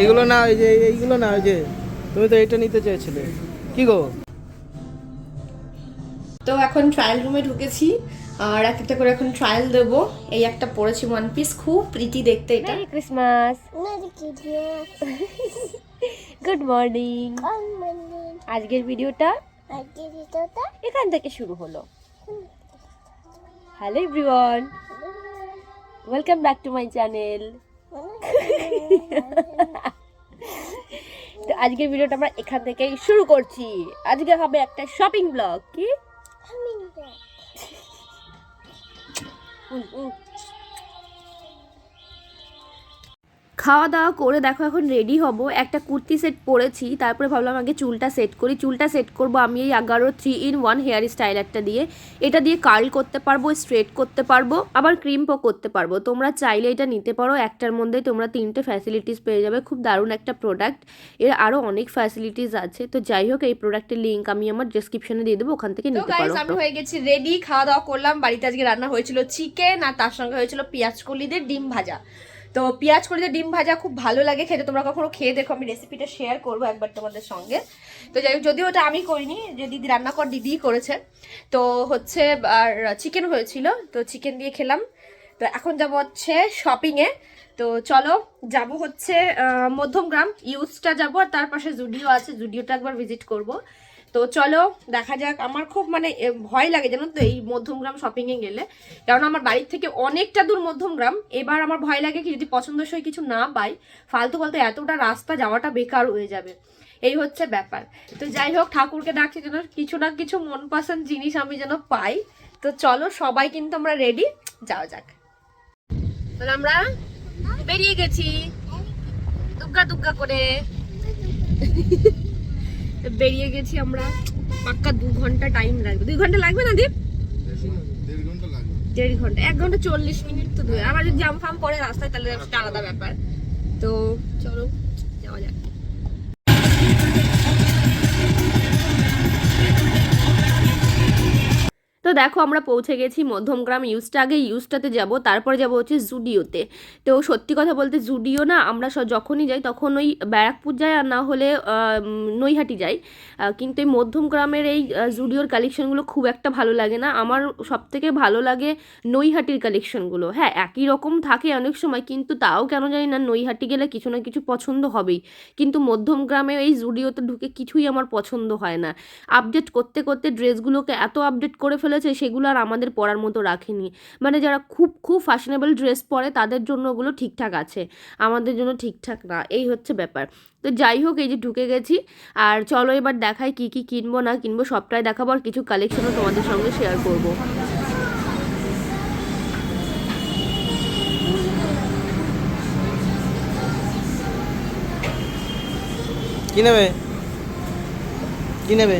এইগুলো না ওই যে এইগুলো না ওই যে তুমি তো এটা নিতে চেয়েছিলে। কি গো? তো এখন ট্রায়াল রুমে ঢুকেছি আর এক একটা করে এখন ট্রায়াল দেবো। এই একটা পরেছি ওয়ান পিস খুব প্রীতি দেখতে এটা। Merry Christmas Merry Christmas. Good morning Good morning. আজকের ভিডিওটা আজকে ভিডিওটা এখান থেকে শুরু হলো। Hello everyone welcome back to my channel তো আজকের ভিডিওটা আমরা এখান থেকেই শুরু করছি। আজকে হবে একটা শপিং ব্লগ কি? আমি না। খাওয়া দাওয়া করে দেখো এখন রেডি হব। একটা কুর্তি সেট পরেছি তারপরে ভাবলাম আগে চুলটা সেট করি। চুলটা সেট করব আমি এই এগারো থ্রি ইন ওয়ান হেয়ার স্টাইলারটা দিয়ে। এটা দিয়ে কার্ল করতে পারব স্ট্রেট করতে পারব আবার ক্রিমপও করতে পারব। তোমরা চাইলে এটা নিতে পারো একটার মধ্যে তোমরা তিনটে ফ্যাসিলিটিস পেয়ে যাবে। খুব দারুণ একটা প্রোডাক্টের আরও অনেক ফ্যাসিলিটিস আছে। তো যাই হোক এই প্রোডাক্টের লিঙ্ক আমি আমার ডিসক্রিপশনে দিয়ে দেবো ওখান থেকে নিতে পারো। আমি হয়ে গেছি রেডি খাওয়া দাওয়া করলাম। বাড়িতে আজকে রান্না হয়েছিল চিকেন আর তার সঙ্গে হয়েছিল পেঁয়াজ কলিদের ডিম ভাজা। তো পেঁয়াজ কলিদের ডিম ভাজা খুব ভালো লাগে, খেতে তোমরা কখনো খেয়ে দেখো, আমি রেসিপিটা শেয়ার করব একবার তোমাদের সঙ্গে। তো যাই হোক, যদিও ওটা আমি করিনি, যে দিদি রান্না কর, দিদিই করেছে। তো হচ্ছে, আর চিকেন হয়েছিল, তো চিকেন দিয়ে খেলাম। তো এখন যাব হচ্ছে শপিংয়ে তো চলো, যাব হচ্ছে মধ্যমগ্রাম ইউজটা যাব, আর তার পাশে জুডিও আছে জুডিওটা একবার ভিজিট করব। তো চলো, দেখা যাক। আমার খুব মানে ভয় লাগে জানো তো এই মধ্যমগ্রাম শপিংয়ে গেলে। কারণ আমার বাড়ির থেকে অনেকটা দূর মধ্যমগ্রাম। এবার আমার ভয় লাগে কি যদি পছন্দসই কিছু না পাই, ফালতু ফালতু এতটা রাস্তা যাওয়াটা বেকার হয়ে যাবে। এই হচ্ছে ব্যাপার। তো যাই হোক, ঠাকুরকে ডাকছি যেন কিছু না কিছু মন পছন্দ জিনিস আমি যেন পাই। তো চলো, সবাই কিন্তু আমরা রেডি যাওয়া যাক। তাহলে আমরা বেরিয়ে গেছি। দুগ্গা দুগ্গা করে। তো বেরিয়ে গেছি আমরা। পাক্কা দু ঘণ্টা টাইম লাগবে। দুই ঘণ্টা লাগবে না, দীপ? দেড় ঘণ্টা, এক ঘণ্টা চল্লিশ মিনিট তো আবার যদি জাম ফাম পরে রাস্তায়, তাহলে আলাদা ব্যাপার। তো চলো, যাওয়া যাক। তো দেখো আমরা পৌঁছে গেছি মধ্যমগ্রাম ইউজটা আগে ইউজটাতে যাব, তারপর যাব হচ্ছে জুডিওতে তো সত্যি কথা বলতে জুডিও না, আমরা যখনই যাই তখন ওই ব্যারাকপুর যাই আর না হলে নৈহাটি যাই। কিন্তু এই মধ্যমগ্রামের এই জুডিওর কালেকশনগুলো খুব একটা ভালো লাগে না। আমার সব থেকে ভালো লাগে নৈহাটির কালেকশনগুলো হ্যাঁ একই রকম থাকে অনেক সময়, কিন্তু তাও কেন জানি না নৈহাটি গেলে কিছু না কিছু পছন্দ হবেই। কিন্তু মধ্যমগ্রামে এই জুডিওতে ঢুকে কিছুই আমার পছন্দ হয় না। আপডেট করতে করতে ড্রেসগুলোকে এত আপডেট করে ফেলেছে সেগুলো আর আমাদের পরার মতো রাখেনি। মানে যারা খুব খুব ফ্যাশনেবল ড্রেস পরে তাদের জন্য ওগুলো ঠিকঠাক আছে। আমাদের জন্য ঠিকঠাক না, এই হচ্ছে ব্যাপার। তো যাই হোক, এই যে ঢুকে গেছি। আর চলো এবার দেখাই কি কি কিনবো, না কিনবো, সবটাই দেখাবো আর কিছু কালেকশনও তোমাদের সঙ্গে শেয়ার করব। কি নেবে? কি নেবে?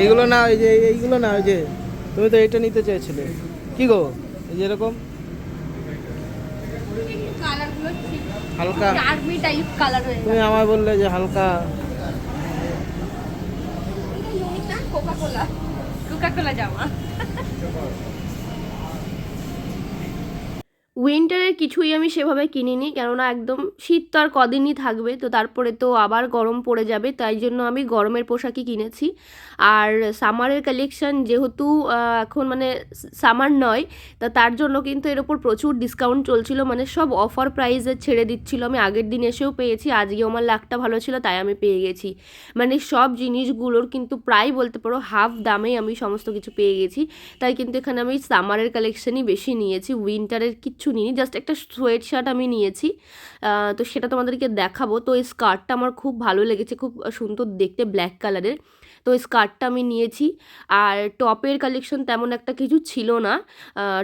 এইগুলো না ওই যে এইগুলো না ওই যে তুমি তো এটা নিতে চাইছিলে। কি গো? এই যে এরকম? হালকা? তুমি আমায় বললে যে হালকা। কোকা কোলা কোকা কোলা জামা। উইন্টারের কিছুই আমি সেভাবে কিনিনি, কেননা একদম শীত তো আর কদিনই থাকবে, তো তারপরে তো আবার গরম পড়ে যাবে, তাই জন্য আমি গরমের পোশাকই কিনেছি। আর সামারের কালেকশন যেহেতু এখন মানে সামার নয়, তা তার জন্য কিন্তু এর ওপর প্রচুর ডিসকাউন্ট চলছিল মানে সব অফার প্রাইসে ছেড়ে দিচ্ছিল। আমি আগের দিন এসেও পেয়েছি আজকে আমার লাকটা ভালো ছিল, তাই আমি পেয়ে গেছি। মানে সব জিনিসগুলোর কিন্তু প্রায় বলতে পারো হাফ দামেই আমি সমস্ত কিছু পেয়ে গেছি, তাই কিন্তু এখানে আমি সামারের কালেকশনই বেশি নিয়েছি উইন্টারের কিচ্ছু নিইনি জাস্ট একটা সোয়েট শার্ট আমি নিয়েছি। তো সেটা তোমাদেরকে দেখাবো। তো এই স্কার্টটা আমার খুব ভালো লেগেছে, খুব সুন্দর দেখতে ব্ল্যাক কালারের তো এই স্কার্টটা আমি নিয়েছি। আর টপের কালেকশন তেমন একটা কিছু ছিল না।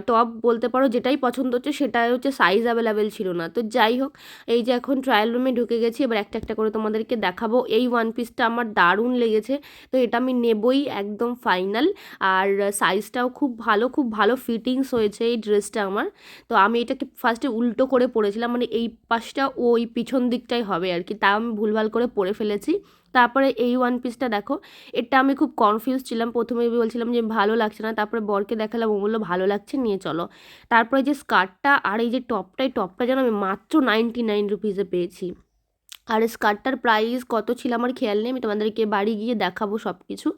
টপ বলতে পারো যেটাই পছন্দ হচ্ছে সেটাই হচ্ছে সাইজ অ্যাভেলেবেল ছিল না। তো যাই হোক, এই যে এখন ট্রায়াল রুমে ঢুকে গেছি, এবার একটা একটা করে তোমাদেরকে দেখাবো। এই ওয়ান পিসটা আমার দারুণ লেগেছে। তো এটা আমি নেবই একদম ফাইনাল আর সাইজটাও খুব ভালো খুব ভালো ফিটিংস হয়েছে এই ড্রেসটা আমার। তো আমি এটাকে ফার্স্টে উল্টো করে পড়েছিলাম মানে এই পাশটা ওই পিছন দিকটাই হবে আর কি, তা আমি ভুলভাল করে পড়ে ফেলেছি। তারপরে এই ওয়ান পিসটা দেখো, এটা আমি খুব কনফিউজ ছিলাম, প্রথমে বলছিলাম যে ভালো লাগছে না, তারপরে বরকে দেখালাম, ও বলল ভালো লাগছে, নিয়ে চলো। তারপরে যে স্কার্টটা আর এই যে টপটা এই টপটা যেন আমি মাত্র নাইনটি নাইন রুপিসে পেয়েছি। আর স্কার্টটার প্রাইস কত ছিল আমার খেয়াল নেই, আমি তোমাদেরকে বাড়ি গিয়ে দেখাবো সব কিছু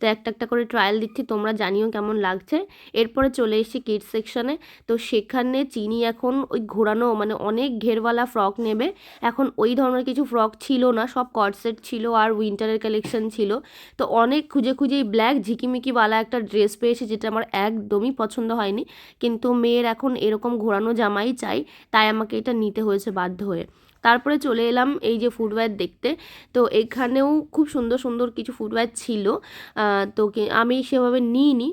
তো একটা একটা করে ট্রায়াল দিচ্ছি, তোমরা জানিও কেমন লাগছে। এরপরে চলে এসেছি কিডস সেকশনে তো সেখানে চিনি এখন ওই ঘোরানো মানে অনেক ঘেরওয়ালা ফ্রক নেবে। এখন ওই ধরনের কিছু ফ্রক ছিল না, সব কটসেট ছিল আর উইন্টারের কালেকশন ছিল। তো অনেক খুঁজে খুঁজে এই ব্ল্যাক ঝিকিমিকিওয়ালা একটা ড্রেস পেয়েছে, যেটা আমার একদমই পছন্দ হয়নি। কিন্তু মেয়ের এখন এরকম ঘোরানো জামাই চাই, তাই আমাকে এটা নিতে হয়েছে বাধ্য হয়ে। তারপরে চলে এলাম এই যে ফুটওয়্যার দেখতে। তো এখানেও খুব সুন্দর সুন্দর কিছু ফুটওয়্যার ছিল। তো আমি সেভাবে নিইনি।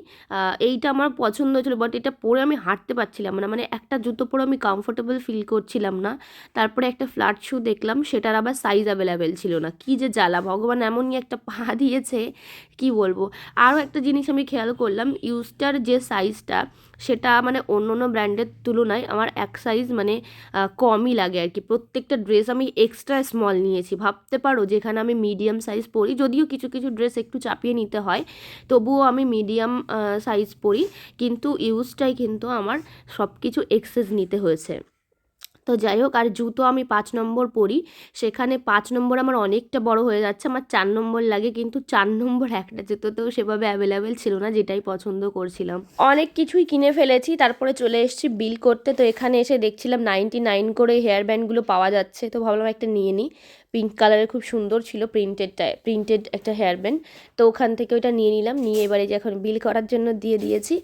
এইটা আমার পছন্দ হয়েছিল বাট এটা পরে আমি হাঁটতে পারছিলাম না। মানে একটা জুতো পরে আমি কমফোর্টেবল ফিল করছিলাম না। তারপরে একটা ফ্ল্যাট শু দেখলাম, সেটার আবার সাইজ অ্যাভেলেবেল ছিল না। কি যে জ্বালা, ভগবান এমনই একটা পা দিয়েছে, কি বলব? আরও একটা জিনিস আমি খেয়াল করলাম ইউজটার যে সাইজটা সেটা মানে অন্য অন্য ব্র্যান্ডের তুলনায় আমার এক সাইজ মানে কমই লাগে আর কি। প্রত্যেকটা ড্রেস আমি এক্সট্রা স্মল নিয়েছি। ভাবতে পারো যেখানে আমি মিডিয়াম সাইজ পরি, যদিও কিছু কিছু ড্রেস একটু চাপিয়ে নিতে হয়, তবুও আমি মিডিয়াম সাইজ পরি। কিন্তু ইউজটাই কিন্তু আমার সব কিছু এক্সেস নিতে হয়েছে। তো যাই হোক, আর জুতো আমি পাঁচ নম্বর পরি। সেখানে পাঁচ নম্বর আমার অনেকটা বড় হয়ে যাচ্ছে, আমার চার নম্বর লাগে, কিন্তু চার নম্বর একটা জুতোতেও সেভাবে অ্যাভেলেবেল ছিল না, যেটাই পছন্দ করছিলাম। অনেক কিছুই কিনে ফেলেছি, তারপরে চলে এসেছি বিল করতে, তো এখানে এসে দেখছিলাম নাইনটি নাইন করে হেয়ার ব্যান্ডগুলো পাওয়া যাচ্ছে, তো ভাবলাম একটা নিয়ে নিই। পিঙ্ক কালারের খুব সুন্দর ছিল প্রিন্টেডটা প্রিন্টেড একটা হেয়ার ব্যান্ড তো ওখান থেকে ওটা নিয়ে নিলাম, নিয়ে এবারে যে এখন বিল করার জন্য দিয়ে দিয়েছি।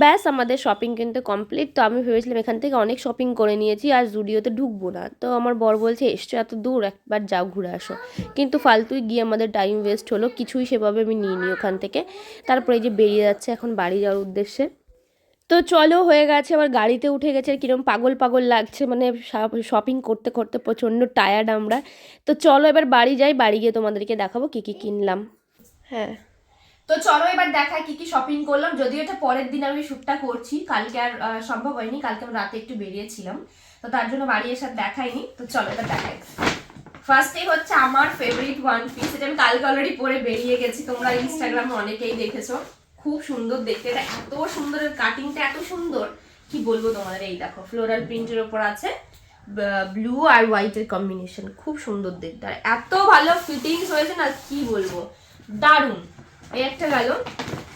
ব্যাস, আমাদের শপিং কিন্তু কমপ্লিট তো আমি ভেবেছিলাম এখান থেকে অনেক শপিং করে নিয়েছি, আর জুডিওতে ঢুকবো না। তো আমার বর বলছে, এসছো এত দূর, একবার যাও ঘুরে আসো। কিন্তু ফালতুই গিয়ে আমাদের টাইম ওয়েস্ট হলো, কিছুই সেভাবে আমি নিয়ে নিই ওখান থেকে। তারপরে যে বেরিয়ে যাচ্ছে এখন বাড়ি যাওয়ার উদ্দেশ্যে। তো চলো হয়ে গেছে আবার গাড়িতে উঠে গেছে কিরম পাগল পাগল লাগছে মানে শপিং করতে করতে প্রচণ্ড টায়ার্ড আমরা। তো চলো এবার বাড়ি যাই বাড়ি গিয়ে তোমাদেরকে দেখাবো কী কী কিনলাম। হ্যাঁ। তো চলো এবার দেখাই কি কি শপিং করলাম যদিও এটা পরের দিন আমি শ্যুটটা করছি কালকে আর সম্ভব হয়নি কালকে আমি রাতে একটু বেরিয়েছিলাম। তো তার জন্য বাড়ি এসে দেখাইনি তো চলো এবার দেখাই। ফার্স্টেই হচ্ছে আমার ফেভারিট ওয়ান পিস এটা আমি কালকে অলরেডি পরে বেরিয়ে গেছি তোমরা ইনস্টাগ্রামে অনেকেই দেখেছ। খুব সুন্দর দেখতে। এটা এত সুন্দর কাটিংটা এত সুন্দর। কি বলব তোমাদের, এই দেখো ফ্লোরাল প্রিন্টের ওপর আছে ব্লু আর হোয়াইটের কম্বিনেশন খুব সুন্দর দেখতে। আর এত ভালো ফিটিংস হয়েছে না, কি বলব। দারুণ। এই একটা গেল,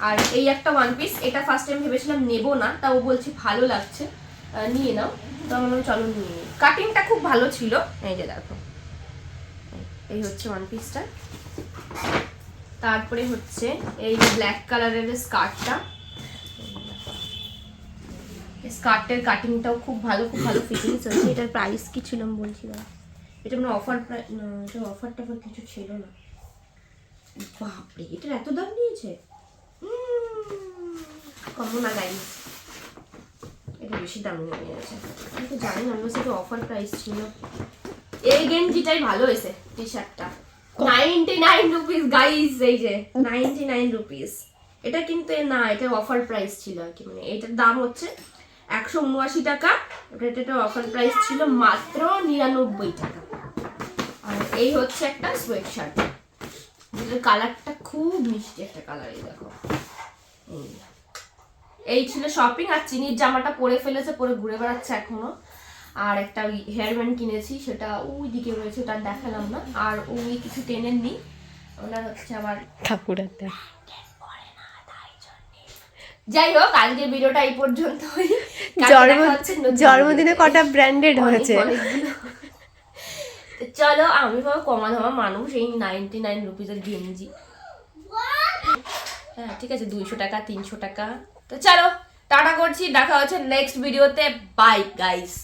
আর এই একটা ওয়ান পিস এটা ফার্স্ট টাইম ভেবেছিলাম নেব না, তাও বলছি ভালো লাগছে। নিয়ে নাও। তো চলো নিয়ে নিই। কাটিংটা খুব ভালো ছিল। এই যে দেখো, এই হচ্ছে ওয়ান পিসটা তারপরে হচ্ছে এই ব্ল্যাক কালারের স্কার্টটা স্কার্টের কাটিংটাও খুব ভালো খুব ভালো ফিটিংস হয়েছে এটার প্রাইস কি ছিল আমি বলছি না এটা মানে অফার এটা অফারটা টফার কিছু ছিল না। বাপরে, এটার এত দাম নিয়েছে? কমো না গাইস এটা বেশি দাম নিয়ে নিয়েছে। আমি তো জানি না সাথে অফার প্রাইস ছিল। এই গেঞ্জিটাই ভালো হয়েছে টি শার্টটা নাইনটি নাইন রুপিস গাইস এই যে নাইনটি নাইন রুপিস এটা কিন্তু না এটা অফার প্রাইস ছিল আর কি মানে এটার দাম হচ্ছে একশো উনআশি টাকা এটা অফার প্রাইস ছিল মাত্র নিরানব্বই টাকা। আর এই হচ্ছে একটা সোয়েট শার্ট যেটার কালারটা খুব মিষ্টি একটা কালার এই দেখো। এই। ছিল শপিং আর চিনির জামাটা পরে ফেলেছে পরে ঘুরে বেড়াচ্ছে এখনও। আর একটা ওই হেয়ার ব্যান্ড কিনেছি সেটা ওই দিকে রয়েছে ওটা দেখালাম না। আর ওই কিছু টেনেননি ওনার হচ্ছে আবার ঠাকুরাতে যাই হোক আজকে ভিডিওটা এই পর্যন্তই। নতুন জন্মদিনে কটা ব্র্যান্ডেড হয়েছে? তো চলো আমি ভাবো কমা ধমা মানুষ এই নাইনটি নাইন রুপিসের গেঞ্জি। হ্যাঁ ঠিক আছে দুইশো টাকা তিনশো টাকা। তো চলো টাটা করছি দেখা হচ্ছে নেক্সট ভিডিওতে বাই গাইস